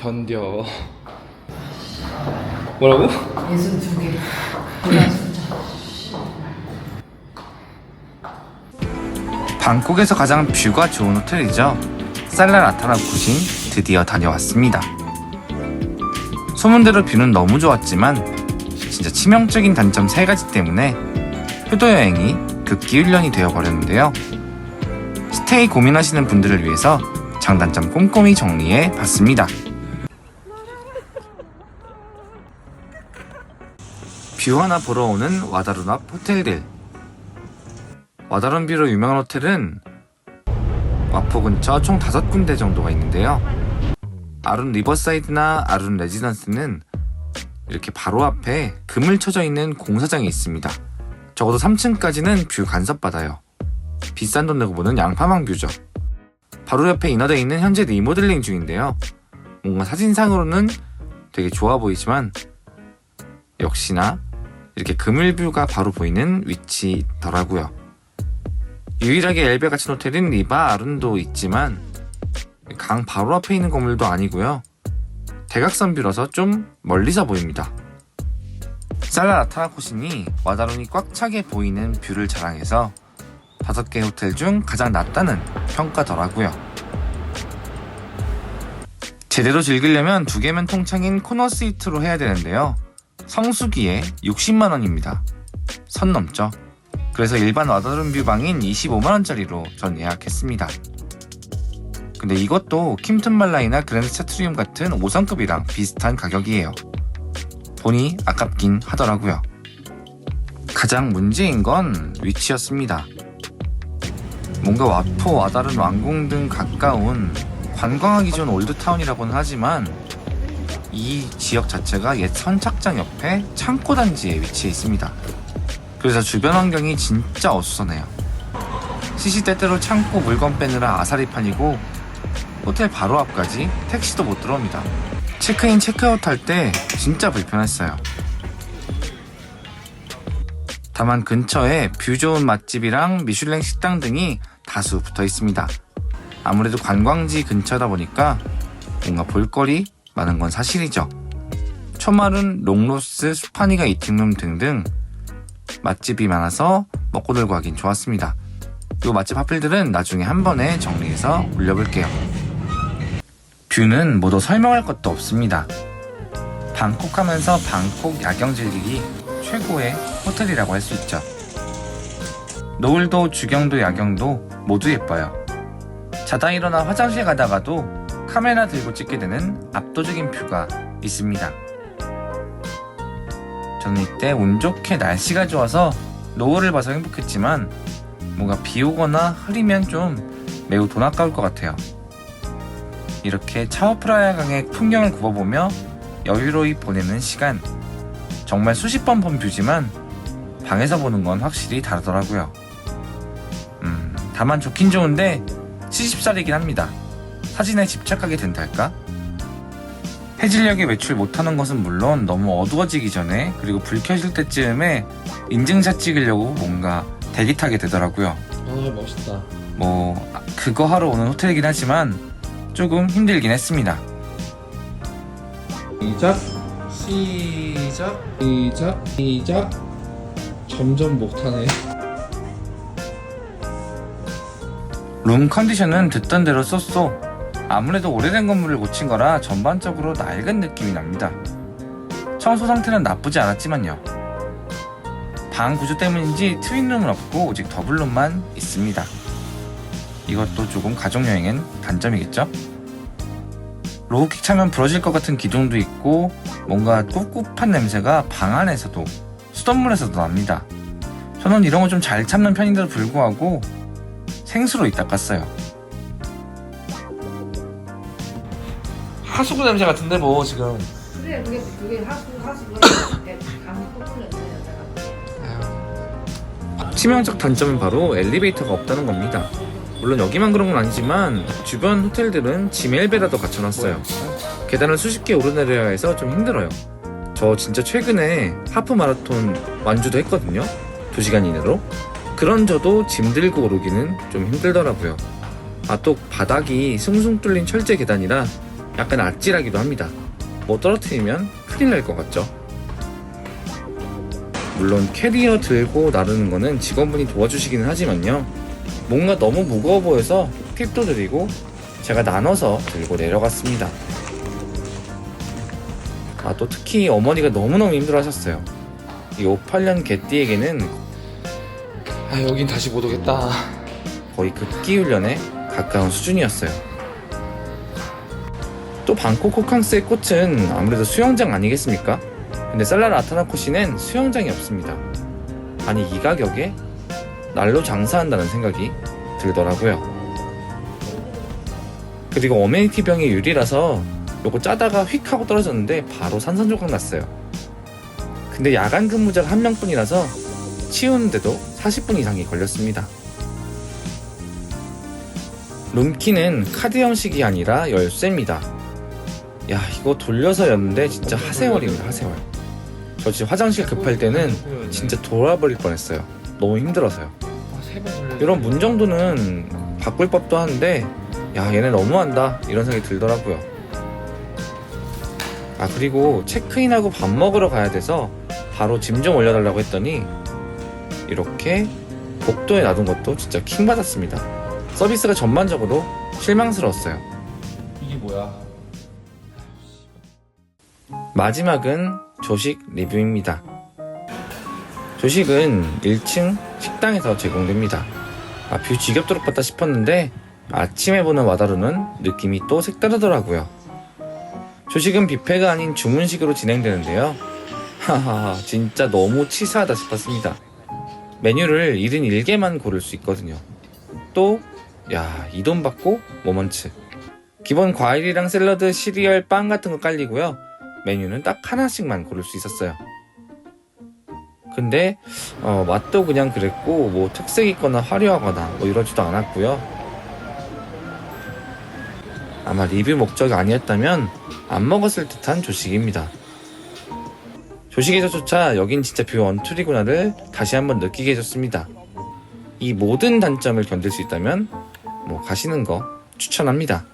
견뎌. 뭐라고? 예순 두 개. 방콕에서 가장 뷰가 좋은 호텔이죠. 살라라타라 구신 드디어 다녀왔습니다. 소문대로 뷰는 너무 좋았지만 진짜 치명적인 단점 세 가지 때문에 효도 여행이 극기 훈련이 되어 버렸는데요. 스테이 고민하시는 분들을 위해서 장단점 꼼꼼히 정리해 봤습니다. 뷰 하나 보러 오는 와다룬 앞 호텔들 와다룬 뷰로 유명한 호텔은 와포 근처 총 5군데 정도가 있는데요. 아룬 리버사이드나 아룬 레지던스는 이렇게 바로 앞에 그물 쳐져 있는 공사장이 있습니다. 적어도 3층까지는 뷰 간섭받아요. 비싼 돈 내고 보는 양파망 뷰죠. 바로 옆에 인허되어 있는 현재 리모델링 중인데요. 뭔가 사진상으로는 되게 좋아 보이지만 역시나 이렇게 그물 뷰가 바로 보이는 위치더라고요. 유일하게 엘베 같은 호텔인 리바 아룬도 있지만 강 바로 앞에 있는 건물도 아니고요. 대각선 뷰라서 좀 멀리서 보입니다. 살라라타라코신이 와다룬이 꽉 차게 보이는 뷰를 자랑해서 다섯 개 호텔 중 가장 낫다는 평가더라고요. 제대로 즐기려면 두 개면 통창인 코너 스위트로 해야 되는데요. 성수기에 60만 원입니다. 선 넘죠. 그래서 일반 와다룬 뷰방인 25만원짜리로 전 예약했습니다. 근데 이것도 킴튼말라이나 그랜드 차트리움 같은 5성급이랑 비슷한 가격이에요. 보니 아깝긴 하더라고요. 가장 문제인 건 위치였습니다. 뭔가 와포, 와다른 왕궁 등 가까운 관광하기 좋은 올드타운이라고는 하지만 이 지역 자체가 옛 선착장 옆에 창고 단지에 위치해 있습니다. 그래서 주변 환경이 진짜 어수선해요. 시시때때로 창고 물건 빼느라 아사리 판이고 호텔 바로 앞까지 택시도 못 들어옵니다. 체크인 체크아웃 할 때 진짜 불편했어요. 다만 근처에 뷰 좋은 맛집이랑 미슐랭 식당 등이 다수 붙어 있습니다. 아무래도 관광지 근처다 보니까 뭔가 볼거리 많은 건 사실이죠. 초마른 롱로스 수파니가 이팅룸 등등 맛집이 많아서 먹고 들고 하긴 좋았습니다. 이 맛집 핫플들은 나중에 한 번에 정리해서 올려볼게요. 뷰는 모두 설명할 것도 없습니다. 방콕 하면서 방콕 야경 즐기기 최고의 호텔이라고 할 수 있죠. 노을도 주경도 야경도 모두 예뻐요. 자다 일어나 화장실 가다가도 카메라 들고 찍게 되는 압도적인 뷰가 있습니다. 저는 이때 운 좋게 날씨가 좋아서 노을을 봐서 행복했지만 뭔가 비 오거나 흐리면 좀 매우 돈 아까울 것 같아요. 이렇게 차오프라야 강의 풍경을 굽어보며 여유로이 보내는 시간. 정말 수십 번 본 뷰지만 방에서 보는 건 확실히 다르더라고요. 음, 다만 좋긴 좋은데 70살이긴 합니다. 사진에 집착하게 된달까? 해질녘에 외출 못하는 것은 물론 너무 어두워지기 전에 그리고 불 켜질 때쯤에 인증샷 찍으려고 뭔가 대기 타게 되더라고요. 아 멋있다. 뭐 그거 하러 오는 호텔이긴 하지만 조금 힘들긴 했습니다. 시작. 시작. 시작. 시작. 점점 못하네. 룸 컨디션은 듣던 대로 쏘쏘. 아무래도 오래된 건물을 고친 거라 전반적으로 낡은 느낌이 납니다. 청소 상태는 나쁘지 않았지만요. 방 구조 때문인지 트윈룸은 없고 오직 더블룸만 있습니다. 이것도 조금 가족여행엔 단점이겠죠? 로우킥 차면 부러질 것 같은 기둥도 있고 뭔가 꿉꿉한 냄새가 방 안에서도 수돗물에서도 납니다. 저는 이런 거 좀 잘 참는 편인데도 불구하고 생수로 이따 깠어요. 하수구 냄새 같은데 뭐 지금. 그래 그게 그게 하수 감기 콧물 냄새 여자가. 치명적 단점은 바로 엘리베이터가 없다는 겁니다. 물론 여기만 그런 건 아니지만 주변 호텔들은 짐 엘베라도 갖춰놨어요. 계단을 수십 개 오르내려야 해서 좀 힘들어요. 저 진짜 최근에 하프 마라톤 완주도 했거든요. 2시간 이내로. 그런 저도 짐 들고 오르기는 좀 힘들더라고요. 아, 또 바닥이 숭숭 뚫린 철제 계단이라 약간 아찔하기도 합니다. 뭐 떨어뜨리면 큰일 날 것 같죠? 물론 캐리어 들고 나르는 거는 직원분이 도와주시기는 하지만요. 뭔가 너무 무거워 보여서 팁도 드리고 제가 나눠서 들고 내려갔습니다. 아, 또 특히 어머니가 너무너무 힘들어 하셨어요. 이 58년 개띠에게는 아, 여긴 다시 못 오겠다. 거의 급기 훈련에 가까운 수준이었어요. 또 방콕 호캉스의 꽃은 아무래도 수영장 아니겠습니까? 근데 살라라 아타나코시는 수영장이 없습니다. 아니 이 가격에 날로 장사한다는 생각이 들더라고요. 그리고 어메니티 병이 유리라서 요거 짜다가 휙 하고 떨어졌는데 바로 산산조각 났어요. 근데 야간 근무자가 한 명뿐이라서 치우는데도 40분 이상이 걸렸습니다. 룸키는 카드 형식이 아니라 열쇠입니다. 야 이거 돌려서 였는데 진짜 하세월입니다 하세월. 저 지금 화장실 급할 때는 진짜 돌아버릴 뻔했어요. 너무 힘들어서요. 이런 문 정도는 바꿀 법도 한데 야 얘네 너무한다 이런 생각이 들더라고요. 아 그리고 체크인하고 밥 먹으러 가야 돼서 바로 짐 좀 올려달라고 했더니 이렇게 복도에 놔둔 것도 진짜 킹 받았습니다. 서비스가 전반적으로 실망스러웠어요. 이게 뭐야? 마지막은 조식 리뷰입니다. 조식은 1층 식당에서 제공됩니다. 아, 뷰 지겹도록 봤다 싶었는데 아침에 보는 와다루는 느낌이 또 색다르더라고요. 조식은 뷔페가 아닌 주문식으로 진행되는데요. 하하, 진짜 너무 치사하다 싶었습니다. 메뉴를 71개만 고를 수 있거든요. 또, 야, 이 돈 받고 모먼츠. 기본 과일이랑 샐러드, 시리얼, 빵 같은 거 깔리고요. 메뉴는 딱 하나씩만 고를 수 있었어요. 근데 어, 맛도 그냥 그랬고 뭐 특색 있거나 화려하거나 뭐 이러지도 않았고요. 아마 리뷰 목적이 아니었다면 안 먹었을 듯한 조식입니다. 조식에서조차 여긴 진짜 뷰 원툴이구나를 다시 한번 느끼게 해줬습니다. 이 모든 단점을 견딜 수 있다면 뭐 가시는 거 추천합니다.